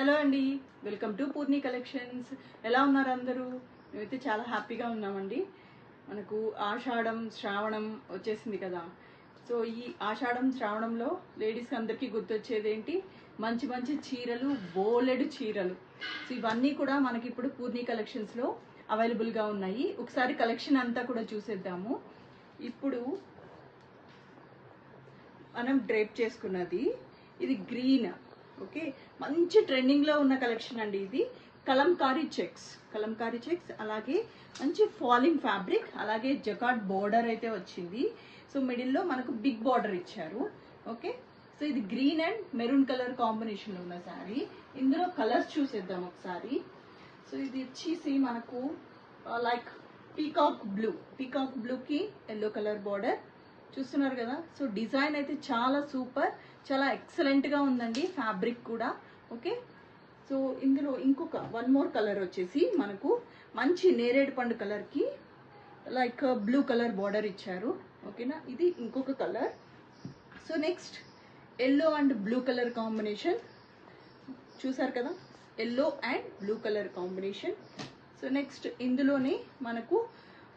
Hello అండి. Welcome to Purni collections ఎలా ఉన్నారు అందరూ? మేమైతే చాలా హ్యాపీగా ఉన్నామండి. మనకు ఆషాఢం శ్రావణం వచ్చేసింది కదా. సో ఈ ఆషాఢం శ్రావణంలో లేడీస్కి అందరికీ గుర్తొచ్చేది ఏంటి? మంచి మంచి చీరలు బోలెడు చీరలు. సో ఇవన్నీ కూడా మనకి ఇప్పుడు పూర్ణి కలెక్షన్స్లో అవైలబుల్గా ఉన్నాయి. ఒకసారి కలెక్షన్ అంతా కూడా చూసేద్దాము. ఇప్పుడు మనం డ్రేప్ చేసుకున్నది. ఇది గ్రీన్ ఓకే? మంచి ట్రెండింగ్లో ఉన్న కలెక్షన్ అండి ఇది. కలంకారీ చెక్స్ కలంకారీ చెక్స్ అలాగే మంచి ఫాలింగ్ ఫ్యాబ్రిక్ అలాగే జకాట్ బోర్డర్ అయితే వచ్చింది. సో మిడిల్లో మనకు బిగ్ బార్డర్ ఇచ్చారు. ఓకే? సో ఇది గ్రీన్ అండ్ మెరూన్ కలర్ కాంబినేషన్లో ఉన్న శారీ ఇందులో కలర్స్ చూసేద్దాం ఒకసారి. సో ఇది వచ్చేసి మనకు లైక్ పీకాక్ బ్లూ పీకాక్ బ్లూకి ఎల్లో కలర్ బార్డర్ చూస్తున్నారు కదా? సో డిజైన్ అయితే చాలా సూపర్ చాలా ఎక్సలెంట్గా ఉందండి ఫ్యాబ్రిక్ కూడా. ఓకే సో ఇందులో ఇంకొక వన్ మోర్ కలర్ వచ్చేసి మనకు మంచి నేరేడు పండు కలర్కి లైక్ బ్లూ కలర్ బార్డర్ ఇచ్చారు. ఓకేనా ఇది ఇంకొక colour so next yellow and blue colour combination చూసారు కదా? Yellow and blue colour combination so next ఇందులోనే మనకు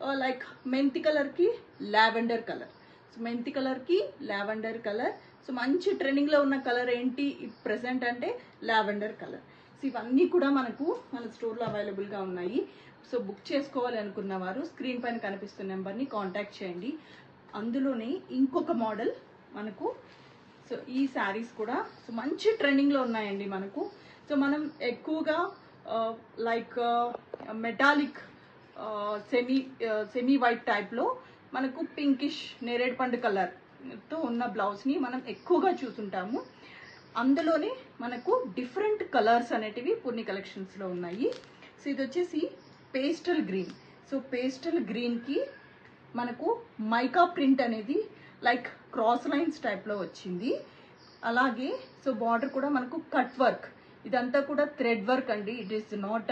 uh, లైక్ మెంతి కలర్కి లావెండర్ కలర్ సో మెంతి కలర్కి లావెండర్ కలర్. సో మంచి ట్రెండింగ్లో ఉన్న కలర్ ఏంటి ప్రెసెంట్ అంటే లావెండర్ కలర్. సో ఇవన్నీ కూడా మనకు మన స్టోర్లో అవైలబుల్గా ఉన్నాయి. సో బుక్ చేసుకోవాలి అనుకున్న వారు స్క్రీన్ పైన కనిపిస్తున్న నెంబర్ని కాంటాక్ట్ చేయండి. అందులోనే ఇంకొక మోడల్ మనకు సో ఈ శారీస్ కూడా సో మంచి ట్రెండింగ్లో ఉన్నాయండి మనకు. సో మనం ఎక్కువగా like metallic semi semi white టైప్లో మనకు పింకిష్ నేరేడు పండు కలర్తో ఉన్న బ్లౌజ్ని మనం ఎక్కువగా చూసుంటాము. అందులోనే మనకు డిఫరెంట్ కలర్స్ అనేటివి పూర్ణి కలెక్షన్స్లో ఉన్నాయి. సో ఇది వచ్చేసి పేస్టల్ గ్రీన్ సో పేస్టల్ గ్రీన్కి మనకు మైకా ప్రింట్ అనేది లైక్ క్రాస్ లైన్స్ టైప్లో వచ్చింది. అలాగే సో బార్డర్ కూడా మనకు కట్ వర్క్ ఇదంతా కూడా థ్రెడ్ వర్క్ అండి. It is not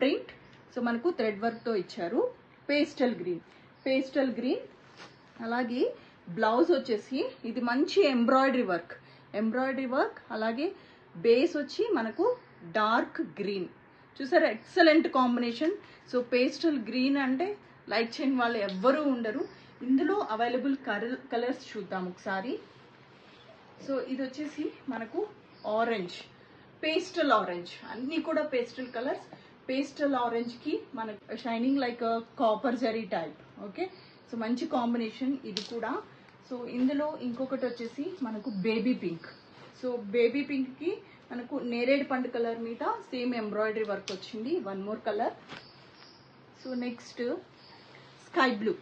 print so మనకు థ్రెడ్ వర్క్తో ఇచ్చారు పేస్టల్ గ్రీన్ పేస్టల్ గ్రీన్ అలాగే బ్లౌజ్ వచ్చేసి ఇది మంచి ఎంబ్రాయిడరీ వర్క్. ఎంబ్రాయిడరీ వర్క్ అలాగే బేస్ వచ్చి మనకు డార్క్ గ్రీన్. చూసారా? Excellent combination. So pastel green అంటే లైక్ చేయని వాళ్ళు ఎవ్వరూ ఉండరు. ఇందులో అవైలబుల్ కలర్ కలర్స్ చూద్దాం ఒకసారి. సో ఇది వచ్చేసి మనకు ఆరెంజ్ పేస్టల్ ఆరెంజ్. అన్నీ కూడా పేస్టల్ కలర్స్. పేస్టల్ ఆరెంజ్కి మన shining like copper zari type okay so మంచి కాంబినేషన్ ఇది కూడా. సో ఇందులో ఇంకొకటి వచ్చేసి మనకు బేబీ పింక్ సో బేబీ పింక్కి మనకు నేరేడు పండు కలర్ మీద సేమ్ ఎంబ్రాయిడరీ వర్క్ వచ్చింది. One more colour so next sky blue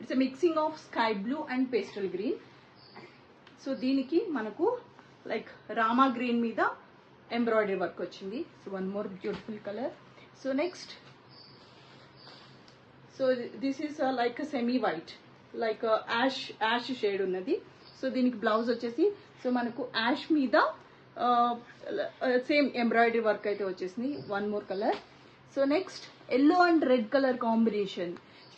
it's a mixing of sky blue and pastel green so దీనికి మనకు లైక్ రామా గ్రీన్ మీద ఎంబ్రాయిడరీ వర్క్ వచ్చింది. So one more beautiful colour so next so like is like semi white like ash ash shade ఉన్నది. So దీనికి blouse వచ్చేసి so మనకు ash మీద same embroidery work అయితే వచ్చేసింది. One more colour so next yellow and red colour combination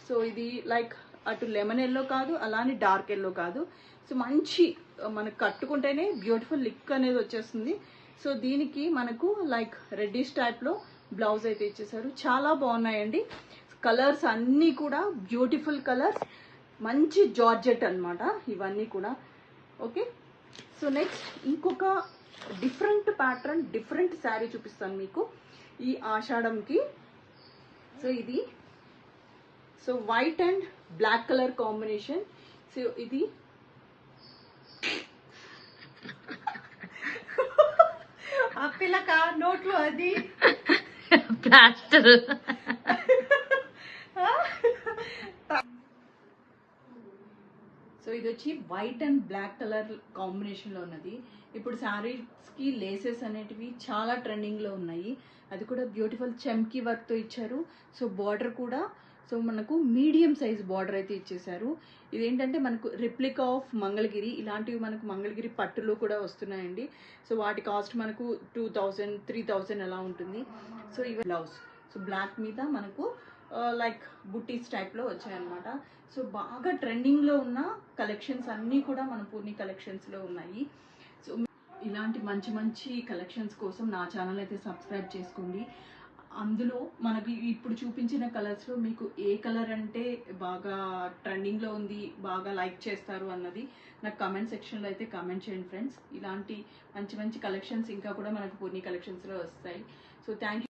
so ఇది like అటు lemon yellow కాదు అలానే డార్క్ ఎల్లో కాదు. సో మంచి uh, మనకు కట్టుకుంటేనే బ్యూటిఫుల్ లిక్ అనేది వచ్చేస్తుంది. సో దీనికి మనకు లైక్ రెడ్డిష్ టైప్లో బ్లౌజ్ అయితే ఇచ్చేసారు. చాలా బాగున్నాయండి. కలర్స్ అన్నీ కూడా బ్యూటిఫుల్ కలర్స్. మంచి జార్జెట్ అన్నమాట ఇవన్నీ కూడా. ఓకే? సో నెక్స్ట్ ఇంకొక డిఫరెంట్ ప్యాటర్న్ డిఫరెంట్ శారీ చూపిస్తాను మీకు ఈ ఆషాఢంకి. సో ఇది. So white and black colour combination. So ఇది. ఆ పిల్లక నోట్లో అది. ప్లాస్టర్ సో ఇది వచ్చి వైట్ అండ్ బ్లాక్ కలర్ కాంబినేషన్లో ఉన్నది. ఇప్పుడు శారీస్కి లేసెస్ అనేటివి చాలా ట్రెండింగ్లో ఉన్నాయి. అది కూడా బ్యూటిఫుల్ చెమ్కీ వర్క్తో ఇచ్చారు. సో బార్డర్ కూడా సో మనకు మీడియం సైజ్ బార్డర్ అయితే ఇచ్చేసారు ఇదేంటంటే మనకు రిప్లికా ఆఫ్ మంగళగిరి ఇలాంటివి మనకు మంగళగిరి పట్టులో కూడా వస్తున్నాయండి. సో వాటి కాస్ట్ మనకు టూ థౌజండ్ త్రీ థౌజండ్ అలా ఉంటుంది. సో ఇవి బ్లౌజ్. సో బ్లాక్ మీద మనకు లైక్ బుట్టీస్ టైప్లో వచ్చాయన్నమాట. సో బాగా ట్రెండింగ్లో ఉన్న కలెక్షన్స్ అన్నీ కూడా మన పూర్ణి కలెక్షన్స్లో ఉన్నాయి. సో ఇలాంటి మంచి మంచి కలెక్షన్స్ కోసం నా ఛానల్ అయితే సబ్స్క్రైబ్ చేసుకోండి. అందులో మనకి ఇప్పుడు చూపించిన కలర్స్లో మీకు ఏ కలర్ అంటే బాగా ట్రెండింగ్లో ఉంది బాగా లైక్ చేస్తారు అన్నది నాకు కమెంట్ సెక్షన్లో అయితే కమెంట్ చేయండి ఫ్రెండ్స్ ఇలాంటి మంచి మంచి కలెక్షన్స్ ఇంకా కూడా మనకు కొన్ని కలెక్షన్స్లో వస్తాయి. So thank